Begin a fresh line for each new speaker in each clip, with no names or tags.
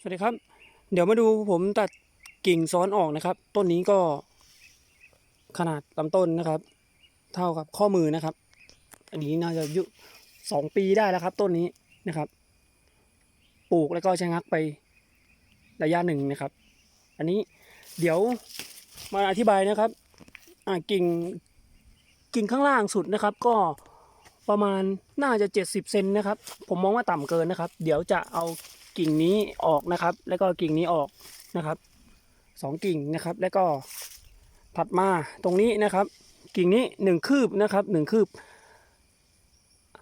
สวัสดีครับ เดี๋ยวมาดูผมตัดกิ่งซ้อนออกนะครับ ต้นนี้ก็ขนาดลำต้นนะครับ เท่ากับข้อมือนะครับ อันนี้น่าจะอายุสองปีได้แล้วครับ ต้นนี้นะครับ ปลูกแล้วก็ชะงักไประยะหนึ่งนะครับ อันนี้เดี๋ยวมาอธิบายนะครับกิ่งกิ่งข้างล่างสุดนะครับ ก็ประมาณน่าจะ 70เซนนะครับ ผมมองว่าต่ำเกินนะครับ เดี๋ยวจะเอา กิ่งนี้ออกนะครับ แล้วก็กิ่งนี้ออกนะครับสองกิ่งนะครับ แล้วก็ถัดมาตรงนี้นะครับ กิ่งนี้หนึ่งคืบนะครับหนึ่งคืบ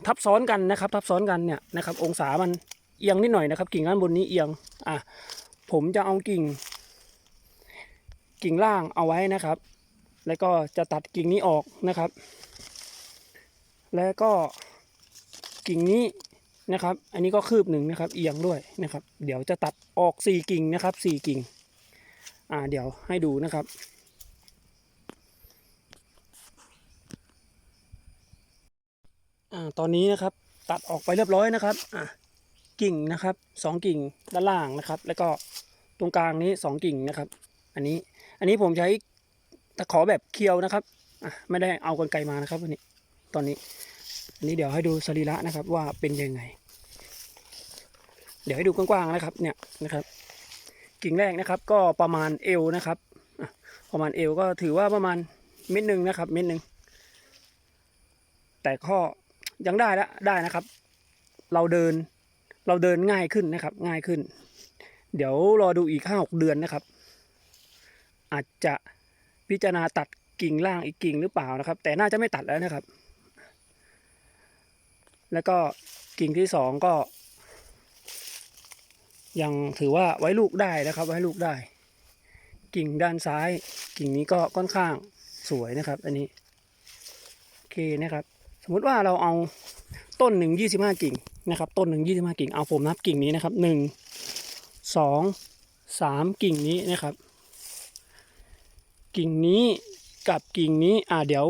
ทับซ้อนกันนะครับ ทับซ้อนกันเนี่ยนะครับ องศามันเอียงนิดหน่อยนะครับ กิ่งด้านบนนี้เอียงอะผมจะเอากิ่ง กิ่งล่างเอาไว้นะครับ แล้วก็จะตัดกิ่งนี้ออกนะครับ แล้วก็กิ่งนี้ นะครับ อันนี้ก็คืบหนึ่งนะครับ เอียงด้วยนะครับ เดี๋ยวจะตัดออกสี่กิ่งนะครับสี่กิ่ง อ่าเดี๋ยวให้ดูนะครับอ่าตอนนี้นะครับตัดออกไปเรียบร้อยนะครับอะกิ่งนะครับสองกิ่งด้านล่างนะครับ แล้วก็ตรงกลางนี้สองกิ่งนะครับ อันนี้อันนี้ผมใช้ตะขอแบบเคียวนะครับอะไม่ได้เอากรรไกรมานะครับวันนี้ตอนนี้ อันนี้เดี๋ยวให้ดูสรีระนะครับว่าเป็นยังไง เดี๋ยวให้ดูกว้างๆนะครับเนี่ยนะครับ กิ่งแรกนะครับก็ประมาณเอวนะครับประมาณเอวก็ถือว่าประมาณเม็ดหนึ่งนะครับ เม็ดหนึ่งแต่ข้อยังได้ละได้นะครับ เราเดินเราเดินง่ายขึ้นนะครับ ง่ายขึ้น เดี๋ยวรอดูอีกห้าหกเดือนนะครับ อาจจะพิจารณาตัดกิ่งล่างอีกกิ่งหรือเปล่านะครับ แต่น่าจะไม่ตัดแล้วนะครับ แล้วก็กิ่งที่สองก็ ยังถือว่าไว้ลูกได้นะครับ ไว้ลูกได้ กิ่งด้านซ้าย กิ่งนี้ก็ค่อนข้างสวยนะครับ อันนี้โอเคนะครับ สมมุติว่าเราเอาต้นหนึ่งยี่สิบห้ากิ่งนะครับ ต้นหนึ่งยี่สิบห้ากิ่งเอาผมนับกิ่งนี้นะครับหนึ่งสองสามกิ่งนี้นะครับ กิ่งนี้กับกิ่งนี้อ่าเดี๋ยว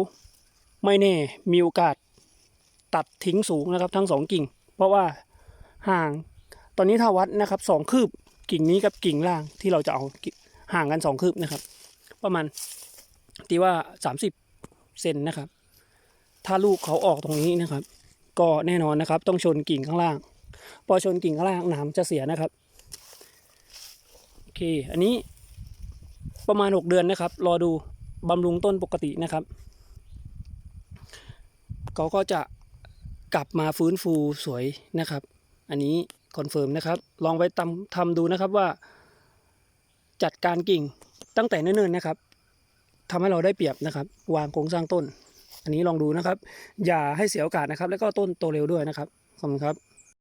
ไม่แน่มีโอกาส ตัดทิ้งสูงนะครับ ทั้งสองกิ่ง เพราะว่าห่างตอนนี้ถ้าวัดนะครับสองคืบกิ่งนี้กับกิ่งล่างที่เราจะเอาห่างกันสองคืบนะครับ ประมาณตีว่าสามสิบเซนนะครับ ถ้าลูกเขาออกตรงนี้นะครับ ก็แน่นอนนะครับ ต้องชนกิ่งข้างล่าง พอชนกิ่งข้างล่างหนามจะเสียนะครับโอเค อันนี้ประมาณหกเดือนนะครับ รอดูบำรุงต้นปกตินะครับ เขาก็จะ กลับมาฟื้นฟูสวยนะครับ อันนี้คอนเฟิร์มนะครับ ลองไปทำทำดูนะครับว่า จัดการกิ่งตั้งแต่เนิ่นๆนะครับทำให้เราได้เปรียบนะครับ วางโครงสร้างต้น อันนี้ลองดูนะครับ อย่าให้เสียโอกาสนะครับ แล้วก็ต้นโตเร็วด้วยนะครับขอบคุณครับ